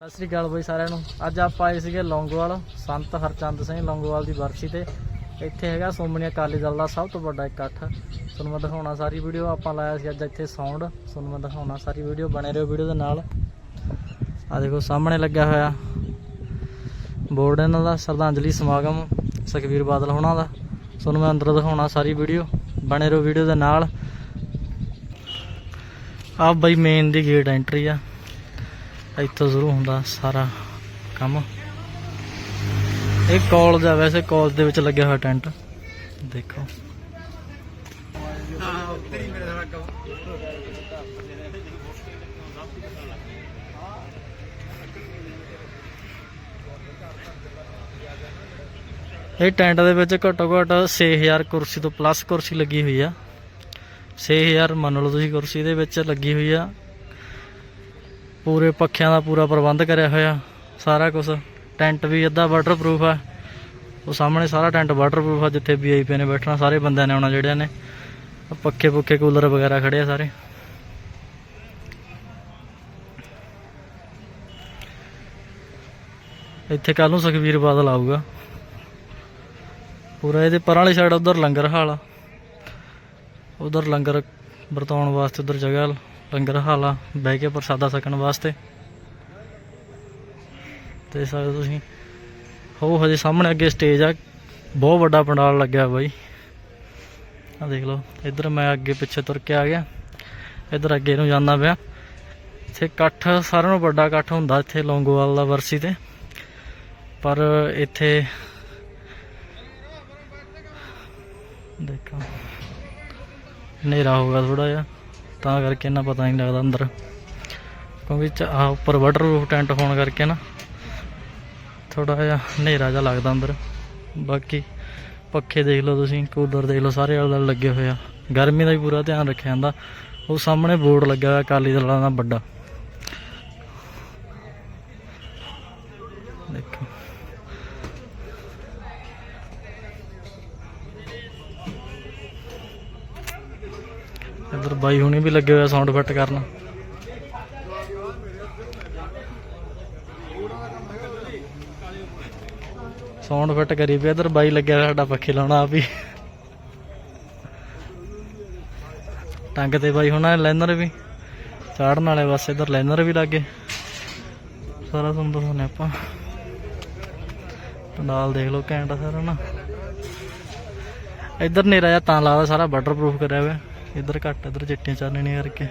ਸਤਿ ਸ੍ਰੀ ਅਕਾਲ ਬਈ ਸਾਰਿਆਂ ਨੂੰ। ਅੱਜ ਆਪਾਂ ਆਏ ਸੀਗੇ ਲੌਂਗੋਵਾਲ, ਸੰਤ ਹਰਚੰਦ ਸਿੰਘ ਲੌਂਗੋਵਾਲ ਦੀ ਬਰਸੀ ਤੇ। ਇੱਥੇ ਹੈਗਾ ਸੋਮਣੀ ਅਕਾਲੀ ਦਲ ਦਾ ਸਭ ਤੋਂ ਵੱਡਾ ਇਕੱਠ। ਤੁਹਾਨੂੰ ਮੈਂ ਦਿਖਾਉਣਾ ਸਾਰੀ ਵੀਡੀਓ, ਆਪਾਂ ਲਾਇਆ ਸੀ ਅੱਜ ਇੱਥੇ ਸਾਊਂਡ। ਤੁਹਾਨੂੰ ਮੈਂ ਦਿਖਾਉਣਾ ਸਾਰੀ ਵੀਡੀਓ, ਬਣੇ ਰਹੋ ਵੀਡੀਓ ਦੇ ਨਾਲ। ਆ ਦੇਖੋ, ਸਾਹਮਣੇ ਲੱਗਿਆ ਹੋਇਆ ਬੋਰਡ ਇਹਨਾਂ ਦਾ, ਸ਼ਰਧਾਂਜਲੀ ਸਮਾਗਮ ਸੁਖਵੀਰ ਬਾਦਲ ਹੋਣਾ ਦਾ। ਤੁਹਾਨੂੰ ਮੈਂ ਅੰਦਰ ਦਿਖਾਉਣਾ ਸਾਰੀ ਵੀਡੀਓ, ਬਣੇ ਰਹੋ ਵੀਡੀਓ ਦੇ ਨਾਲ। ਆ ਬਈ ਮੇਨ ਦੀ ਗੇਟ ਐਂਟਰੀ ਆ। ਇੱਥੋਂ ਸ਼ੁਰੂ ਹੁੰਦਾ ਸਾਰਾ ਕੰਮ। ਇਹ ਕਾਲਜ ਆ ਵੈਸੇ ਕਾਲਜ ਦੇ ਵਿੱਚ ਲੱਗਿਆ ਹੋਇਆ ਟੈਂਟ ਦੇਖੋ। ਇਹ ਟੈਂਟ ਦੇ ਵਿੱਚ ਘੱਟੋ ਘੱਟ 6000 ਕੁਰਸੀ ਤੋਂ ਪਲੱਸ ਕੁਰਸੀ ਲੱਗੀ ਹੋਈ ਆ। 6000 ਮੰਨ ਲਓ ਤੁਸੀਂ ਕੁਰਸੀ ਦੇ ਵਿੱਚ ਲੱਗੀ ਹੋਈ ਆ। ਪੂਰੇ ਪੱਖਿਆਂ ਦਾ ਪੂਰਾ ਪ੍ਰਬੰਧ ਕਰਿਆ ਹੋਇਆ, ਸਾਰਾ ਕੁਝ ਟੈਂਟ ਵੀ ਅੱਧਾ ਵਾਟਰਪ੍ਰੂਫ ਆ। ਉਹ ਸਾਹਮਣੇ ਸਾਰਾ ਟੈਂਟ ਵਾਟਰਪ੍ਰੂਫ ਆ, ਜਿੱਥੇ ਵੀਆਈਪੀ ਨੇ ਬੈਠਣਾ, ਸਾਰੇ ਬੰਦਿਆਂ ਨੇ ਆਉਣਾ, ਜਿਹੜਿਆਂ ਨੇ। ਪੱਖੇ ਪੁੱਖੇ ਕੂਲਰ ਵਗੈਰਾ ਖੜੇ ਆ ਸਾਰੇ। ਇੱਥੇ ਕੱਲ ਨੂੰ ਸੁਖਵੀਰ ਬਾਦਲ ਆਊਗਾ। ਪੂਰਾ ਇਹਦੇ ਪਰਾਂ ਵਾਲੀ ਸਾਈਡ ਉਧਰ ਲੰਗਰ ਹਾਲ ਆ। ਉਧਰ ਲੰਗਰ ਵਰਤਾਉਣ ਵਾਸਤੇ ਉਧਰ ਜਗ੍ਹਾ ਲੰਗਰ ਹਾਲ ਬਹਿ ਕੇ ਪ੍ਰਸਾਦਾ ਸਕਣ ਵਾਸਤੇ। ਤੇ ਸਕਦੇ ਤੁਸੀਂ ਹੋ ਹਜੇ ਸਾਹਮਣੇ ਅੱਗੇ ਸਟੇਜ ਆ, ਬਹੁਤ ਵੱਡਾ ਪੰਡਾਲ ਲੱਗਿਆ ਬਾਈ। ਆ ਦੇਖ ਲਓ, ਇੱਧਰ ਮੈਂ ਅੱਗੇ ਪਿੱਛੇ ਤੁਰ ਕੇ ਆ ਗਿਆ। ਇੱਧਰ ਅੱਗੇ ਨੂੰ ਜਾਂਦਾ ਪਿਆ। ਇੱਥੇ ਇਕੱਠ, ਸਾਰਿਆਂ ਨੂੰ ਵੱਡਾ ਇਕੱਠ ਹੁੰਦਾ ਇੱਥੇ ਲੌਂਗੋਵਾਲ ਦਾ ਵਰਸੀ ਤੇ। ਪਰ ਇੱਥੇ ਦੇਖੋ, ਹਨੇਰਾ ਹੋਗਾ ਥੋੜਾ ਜਿਹਾ। ਤਾਂ ਕਰਕੇ ਨਾ ਪਤਾ ਨਹੀਂ ਲੱਗਦਾ ਅੰਦਰ। ਕਿਉਂਕਿ ਚ- ਉੱਪਰ ਵਾਟਰ ਰੂਫ ਟੈਂਟ ਹੋਣ ਕਰਕੇ ਨਾ ਥੋੜਾ ਜਿਹਾ ਹਨੇਰਾ ਜਿਹਾ ਲੱਗਦਾ ਅੰਦਰ। ਬਾਕੀ ਪੱਖੇ ਦੇਖ ਲਓ ਤੁਸੀਂ, ਕੂਲਰ ਦੇਖ ਲਓ, ਸਾਰੇ ਆਲੇ ਦੁਆਲੇ ਲੱਗੇ ਹੋਏ ਆ। ਗਰਮੀ ਦਾ ਵੀ ਪੂਰਾ ਧਿਆਨ ਰੱਖਿਆ ਜਾਂਦਾ। ਉਹ ਸਾਹਮਣੇ ਬੋਰਡ ਲੱਗਾ ਹੋਇਆ, ਅਕਾਲੀ ਦਲਾਂ ਦਾ ਵੱਡਾ। ਦੇਖੋ। ਇੱਧਰ ਬਾਈ ਹੁਣੀ ਵੀ ਲੱਗੇ ਹੋਏ ਸਾਊਂਡ ਫਿੱਟ ਕਰਨ। ਸਾਊਂਡ ਫਿੱਟ ਕਰੀ ਪਿਆ ਇੱਧਰ ਬਾਈ ਲੱਗਿਆ ਸਾਡਾ ਪੱਖੇ ਲਾਉਣਾ ਆਪ ਹੀ। ਟੰਗ ਤੇ ਬਾਈ ਹੁਣਾ ਲੈਨਰ ਵੀ। ਚਾੜਨ ਵਾਲੇ ਬਸ ਇੱਧਰ ਲੈਨਰ ਵੀ ਲੱਗੇ। ਸਾਰਾ ਤੁਹਾਨੂੰ ਦਿਖਾਉਂਦੇ ਆਪਾਂ। ਪੰਡਾਲ ਦੇਖ ਲਓ ਘੈਂਟ ਸਾਰਾ ਨਾ। ਇੱਧਰ ਨੇਰਾ ਜਿਹਾ ਤਾਂ ਲੱਗਦਾ ਸਾਰਾ ਵਾਟਰਪ੍ਰੂਫ ਕਰਿਆ ਹੋਇਆ। ਇੱਧਰ ਘੱਟ ਇੱਧਰ ਚਿੱਟੀਆਂ ਚਾਨਣੀਆਂ ਕਰਕੇ।